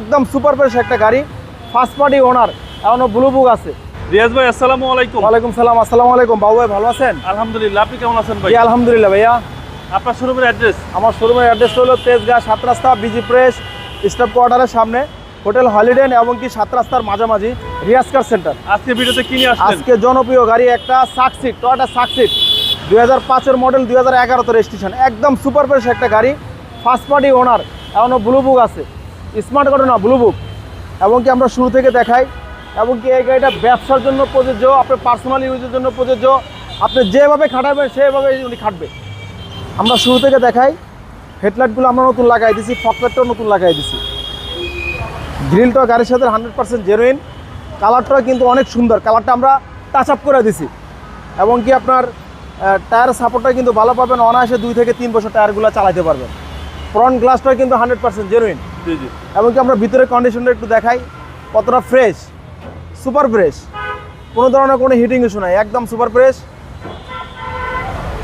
একদম super fresh একটা গাড়ি ফার্স্ট পার্টি ওনার এখনও ব্লু বুক আছে। রিয়াজ ভাই আসসালামু আলাইকুম। ওয়ালাইকুম সালাম আসসালামু আলাইকুম। বাবু ভাই ভালো আছেন? আলহামদুলিল্লাহ আপনি কেমন আছেন ভাই? আলহামদুলিল্লাহ ভাইয়া। আপনার শোরুমের অ্যাড্রেস আমার শোরুমের অ্যাড্রেস হলো তেজগাঁ সাত রাস্তা বিজি প্রেস স্টাফ কোয়ার্টারের সামনে হোটেল হলিডেন এবং কি সাত রাস্তার মাঝামাঝি রিয়াজ কার সেন্টার। আজকে ভিডিওতে কি নিয়ে আসছেন? আজকে জনপ্রিয় গাড়ি একটা সাকসিট টয়টা সাকসিট দুই হাজার পাঁচের মডেল দুই হাজার এগারোতে রেজিস্ট্রেশন একদম সুপার ফ্রেশ একটা গাড়ি ফার্স্ট পার্টি ওনার এখনও ব্লু বুক আছে। স্মার্ট কার্ড না, ব্লু বুক। এবং কি আমরা শুরু থেকে দেখাই এবং কি এই গাড়িটা ব্যবসার জন্য প্রযোজ্য, আপনার পার্সোনাল ইউজের জন্য প্রযোজ্য। আপনি যেভাবে খাটাবেন, সেভাবে উনি খাটবে। আমরা শুরু থেকে দেখাই, হেডলাইটগুলো আমরা নতুন লাগাই দিছি, ফকলাইটটাও নতুন লাগাই দিছি। গ্রিলটা গাড়ির সাথে হান্ড্রেড পার্সেন্ট জেনুইন কালারটাও কিন্তু অনেক সুন্দর। কালারটা আমরা টাচ আপ করে দিছি। এবং কি আপনার টায়ার সাপোর্টটা কিন্তু ভালো পাবেন, অনায়াসে দুই থেকে তিন বছর টায়ারগুলো চালাতে পারবেন। ফ্রন্ট গ্লাসটা কিন্তু হান্ড্রেড পার্সেন্ট জেনুইন এবং আমরা ভিতরের কন্ডিশনটা একটু দেখাই। কতটা ফ্রেশ সুপার ফ্রেশ কোনো ধরনের কোনো হিটিং ইস্যু নাই একদম সুপার ফ্রেশ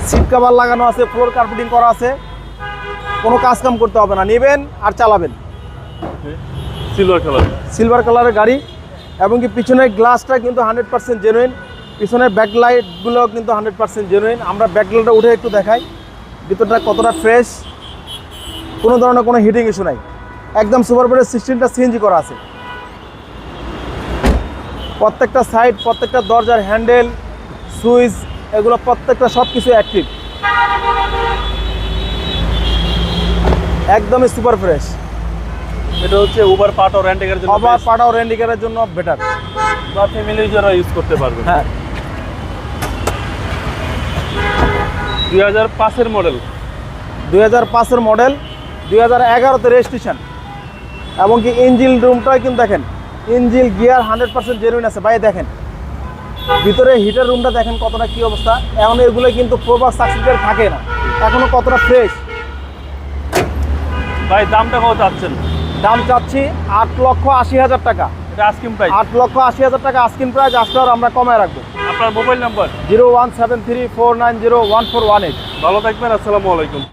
সিট কাভার লাগানো আছে ফ্লোর কার্পেটিং করা আছে। কোনো কাজ কাম করতে হবে না নেবেন আর চালাবেন। সিলভার কালার সিলভার কালারের গাড়ি এবং কি পিছনের গ্লাসটা কিন্তু হান্ড্রেড পার্সেন্ট জেনুইন পিছনের ব্যাকলাইটগুলো কিন্তু হান্ড্রেড পার্সেন্ট জেনুইন আমরা ব্যাকলাইটটা উঠে একটু দেখাই। ভিতরটা কতটা ফ্রেশ কোনো ধরনের কোনো হিটিং ইস্যু নাই। একদম সুপার সিস্টেমটা সিএনজি করা আছে। প্রত্যেকটা সাইড প্রত্যেকটা দরজার হ্যান্ডেল সুইচ এগুলো প্রত্যেকটা সব কিছু অ্যাক্টিভ। একদমই সুপার ফ্রেশ। এটা হচ্ছে উবার পার্ট ও রেন্টের জন্য আবার পাটাও রেন্ডিকারের জন্য বেটার বা ফ্যামিলি যারা ইউজ করতে পারবেন। হ্যাঁ। দুই হাজার পাঁচের মডেল দুই হাজার পাঁচের মডেল দুই হাজার এগারোতে রেজিস্ট্রেশন এবং কি ইঞ্জিল রুমটাই কিন্তু দেখেন engine gear hundred percent genuine আছে। ভাই দেখেন ভিতরে হিটার রুমটা দেখেন কতটা কী অবস্থা। এখন এগুলো কিন্তু প্রবাস সাকসেসের থাকে না। এখনও কতটা ফ্রেশ ভাই দামটা কত চাচ্ছেন? দাম চাচ্ছি আট লক্ষ আশি হাজার টাকা। আস্কিম প্রাইস আট লক্ষ আশি হাজার টাকা আস্কিন প্রাইস আসলে আর আমরা কমায় রাখব। আপনার mobile number zero one seven three four nine zero one four one eight. ভালো থাকবেন আসসালামু আলাইকুম।